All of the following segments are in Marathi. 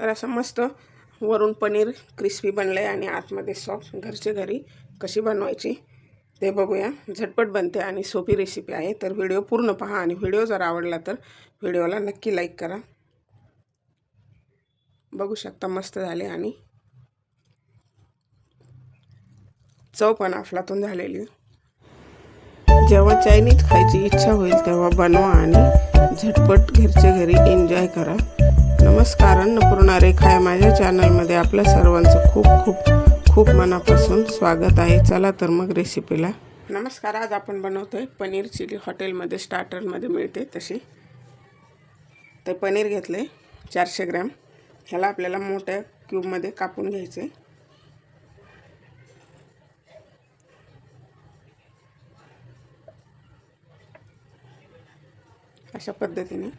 तर असं मस्त वरून पनीर क्रिस्पी बनलं आहे आणि आतमध्ये सॉफ्ट घरचे घरी कशी बनवायची ते बघूया. झटपट बनते आणि सोपी रेसिपी आहे. तर व्हिडिओ पूर्ण पहा आणि व्हिडिओ जर आवडला तर व्हिडिओला नक्की लाईक करा. बघू शकता मस्त झाले आणि चव पण अफलातून झालेली. जेव्हा चायनीज खायची इच्छा होईल तेव्हा बनवा आणि झटपट घरच्या घरी एन्जॉय करा. नमस्कार अन्नपूर्णा रेखा आहे माझ्या चॅनलमध्ये आपल्या सर्वांचं खूप खूप खूप मनापासून स्वागत आहे. चला तर मग रेसिपीला नमस्कार आज आपण बनवतो आहे पनीर चिली हॉटेलमध्ये स्टार्टरमध्ये मिळते तशी. ते पनीर घेतले चारशे ग्रॅम. ह्याला आपल्याला मोठ्या क्यूबमध्ये कापून घ्यायचे अशा पद्धतीने.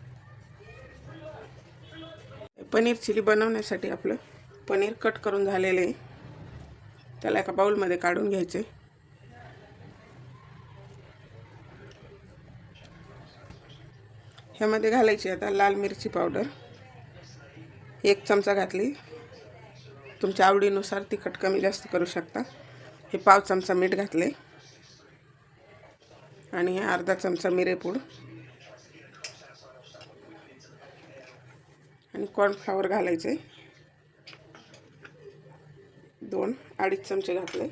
पनीर चिली बनवण्यासाठी आपलं पनीर कट करून झालेलं आहे. त्याला एका बाऊलमध्ये काढून घ्यायचे. ह्यामध्ये घालायची आता लाल मिरची पावडर. एक चमचा घातली. तुमच्या आवडीनुसार तिखट कमी जास्त करू शकता. हे पाव चमचा मीठ घातले. आणि हे अर्धा चमचा मिरेपूड आणि कॉर्नफ्लावर घालायचे. दोन अडीच चमचे घातले.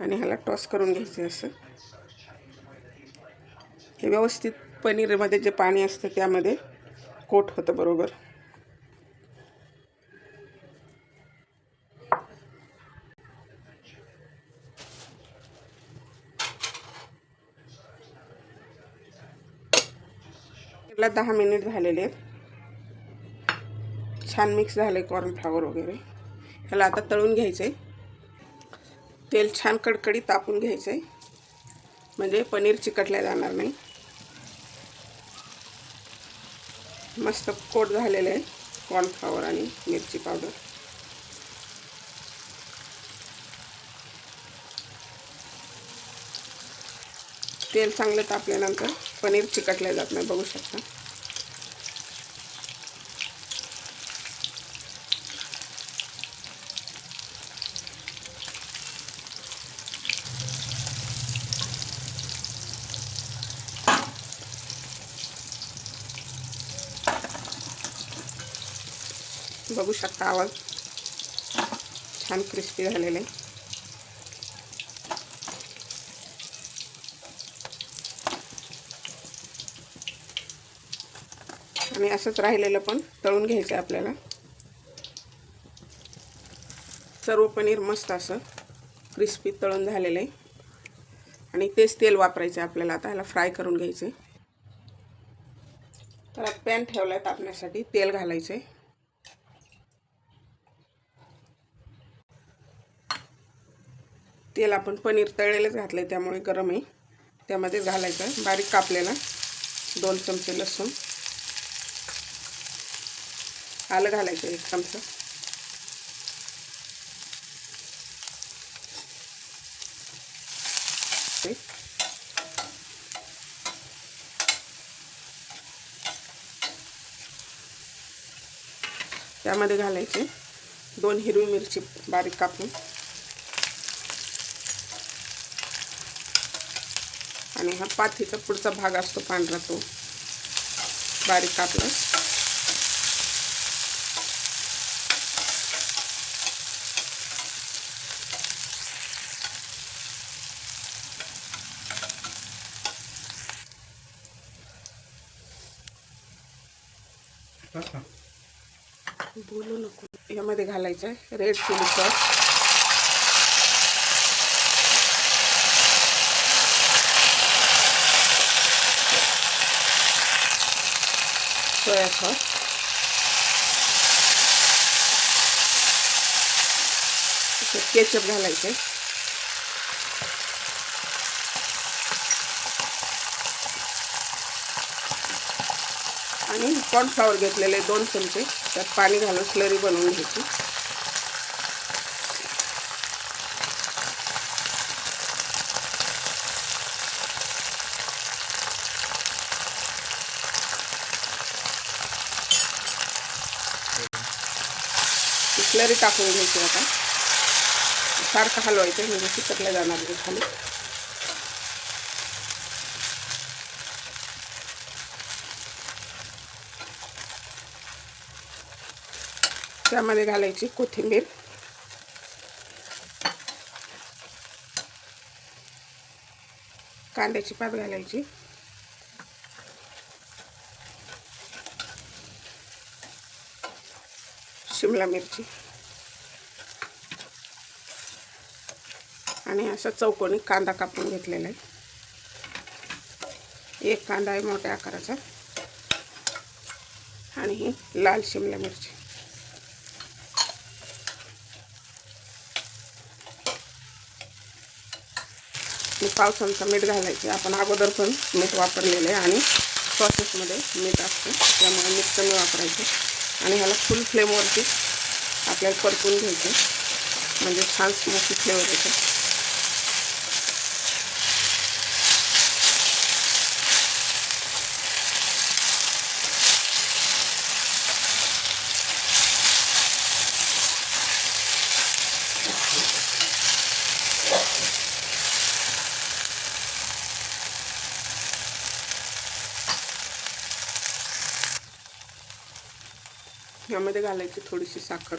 आणि ह्याला टॉस करून घ्यायचे असं. हे व्यवस्थित पनीरमध्ये जे पाणी असतं त्यामध्ये कोट होतं बरोबर. ला दहा मिनिट झालेले. आहेत छान मिक्स झाले कॉर्नफ्लावर वगैरे. ह्याला आता तळून घ्यायचं आहे तेल छान कडकडीत तापून घ्यायचं आहे म्हणजे पनीर चिकटल्या जाणार नाही. मस्त कोट झालेलं आहे कॉर्नफ्लावर आणि मिरची पावडर तेल चांगलं तापल्यानंतर पनीर चिकटल्या जात नाही बघू शकता. बघू शकता आवाज. छान क्रिस्पी झालेले आहे. आणि असंच राहिलेलं पण तळून घ्यायचं आहे आपल्याला. सर्व पनीर मस्त असं क्रिस्पी तळून झालेलं आहे. आणि तेच तेल वापरायचं आहे आपल्याला. आता ह्याला फ्राय करून घ्यायचे तर पॅन ठेवला आहे तापण्यासाठी. तेल घालायचं आहे तेल आपण पनीर तळलेलंच घातलं आहे त्यामुळे गरम आहे. त्यामध्ये घालायचं आहे. बारीक कापलेला दोन चमचे लसूण. आलं घालायचं एक चमचा. त्यामध्ये घालायचे दोन हिरवी मिरची बारीक कापून. आणि हा पाथीचा पुढचा भाग असतो पांढरा तो. बारीक कापला. बोलू नको. यामध्ये घालायचं आहे red chilli sauce soya sauce ketchup घालायचे आणि कॉर्नफ्लावर घेतलेले दोन चमचे. त्यात पाणी घालून स्लरी बनवून घ्यायची. स्लरी टाकून घ्यायची आता. सारखं हलवायचं म्हणजे चिकटल्या जाणार नाही खाली. त्यामध्ये घालायची कोथिंबीर. कांद्याची पात घालायची. शिमला मिरची. आणि असा चौकोनी कांदा कापून घेतलेला आहे. एक कांदा आहे मोठ्या आकाराचा. आणि ही लाल शिमला मिरची. आणि पाव चमचा मीठ घालायचे. आपण अगोदर पण मीठ वापरलेलं आहे आणि सॉसेसमध्ये मीठ असतं. त्यामुळे मीठ कमी वापरायचं. आणि ह्याला फुल फ्लेमवरती आपल्याला परतून घ्यायचं. म्हणजे छान स्मोकी फ्लेवर येतो. ह्यामध्ये घालायची थोडीशी साखर.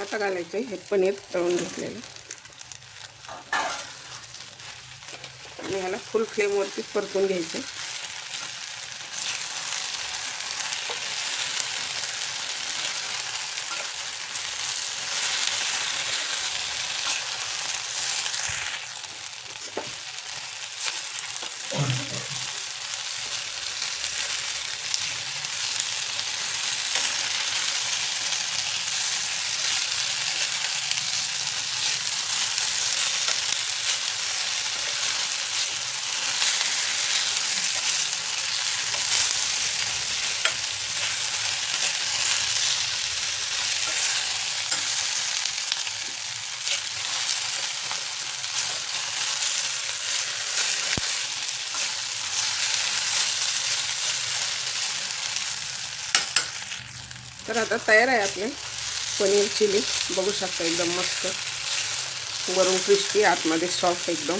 आता घालायचं हे पनीर तळून घेतलेलं. आणि ह्याला फुल फ्लेमवरती परतून घ्यायचं तर आता तयार आहे आपले. पनीर चिली. बघू शकता एकदम मस्त. वरून क्रिस्पी आतमध्ये सॉफ्ट एकदम.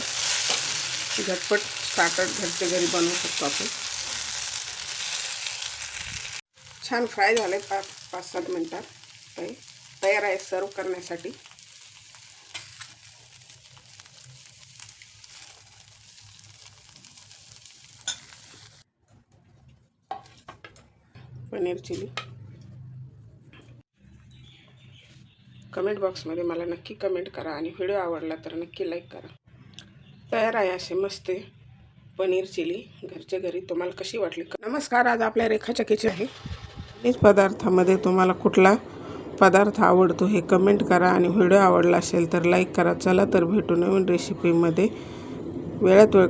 झटपट स्टार्टर घरच्या घरी बनवू शकतो आपण. छान झालं आहे पाच पाच सात मिनटात. काही तयार आहे सर्व करण्यासाठी. पनीर चिली. कमेंट बॉक्समध्ये मला नक्की कमेंट करा आणि व्हिडिओ आवडला तर नक्की लाईक करा. तयार आहे असे मस्त पनीर चिली घरच्या घरी. तुम्हाला कशी वाटली? नमस्कार आज आपल्या रेखाच्या किचन आहे. पनीर पदार्थामध्ये तुम्हाला कुठला पदार्थ आवडतो हे कमेंट करा आणि व्हिडिओ आवडला असेल तर लाईक करा. चला तर भेटू नवीन रेसिपीमध्ये वेळात वेळ